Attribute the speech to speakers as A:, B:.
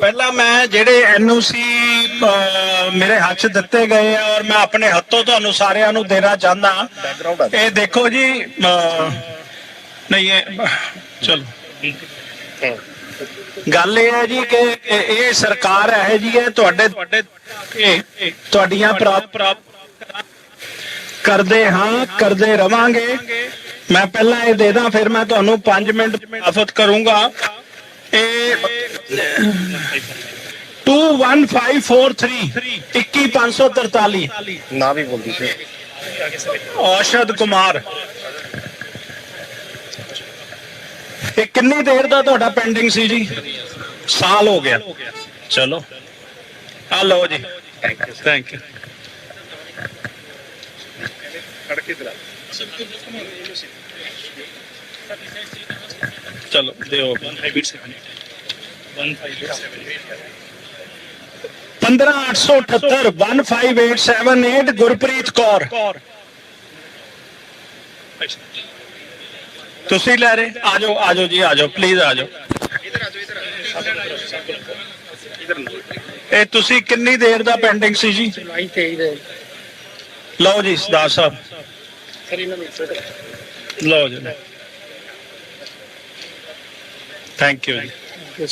A: ਪਹਿਲਾਂ ਮੈਂ ਜਿਹੜੇ ਐਨਓਸੀ ਮੇਰੇ ਹੱਥ 'ਚ ਦਿੱਤੇ ਗਏ ਆ ਔਰ ਮੈਂ ਆਪਣੇ ਹੱਥੋਂ ਤੁਹਾਨੂੰ ਸਾਰਿਆਂ ਨੂੰ ਦੇਣਾ ਚਾਹੁੰਦਾ। ਇਹ ਦੇਖੋ ਜੀ ਨਹੀਂ ਇਹ ਚਲੋ। ਗੱਲ ਇਹ ਹੈ ਜੀ ਕਿ ਇਹ ਇਹ ਸਰਕਾਰ ਹੈ ਜੀ ਹੈ ਤੁਹਾਡੇ ਤੁਹਾਡੇ ਇਹ ਤੁਹਾਡੀਆਂ ਪ੍ਰਾਪ ਕਰਦੇ ਹਾਂ ਕਰਦੇ ਰਵਾਂਗੇ। ਮੈਂ ਪਹਿਲਾਂ ਇਹ ਦੇ ਦਾਂ ਫਿਰ ਮੈਂ ਤੁਹਾਨੂੰ 5 ਮਿੰਟ ਆਫਤ ਕਰੂੰਗਾ। ਇਹ 21543 21543
B: ਨਾ ਵੀ ਬੋਲਦੀ ਸੀ
A: ਔਸ਼ਦ ਕੁਮਾਰ ਇਹ ਕਿੰਨੀ ਦੇਰ ਦਾ ਤੁਹਾਡਾ ਪੈਂਡਿੰਗ ਸੀ ਜੀ ਸਾਲ ਹੋ ਗਿਆ ਚਲੋ ਆ ਲਓ ਜੀ ਥੈਂਕ ਯੂ ਥੈਂਕ ਯੂ ਚਲੋ, ਦਿਓ। 15878 15878 ਗੁਰਪ੍ਰੀਤ ਕੌਰ। ਤੁਸੀਂ ਲੈ ਰਹੇ? ਆਜੋ ਆਜੋ ਜੀ, ਆਜੋ ਪਲੀਜ਼ ਆਜੋ। ਇਹ ਤੁਸੀਂ ਕਿੰਨੀ ਦੇਰ ਦਾ ਪੈਂਡਿੰਗ ਸੀ ਜੀ?
B: ਜੁਲਾਈ 23 ਦੇ
A: ਲਓ ਜੀ ਸਰਦਾਰ ਸਾਹਿਬ। ਲਓ ਜੀ। ਥੈਂਕ ਯੂ ਜੀ